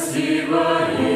красивая.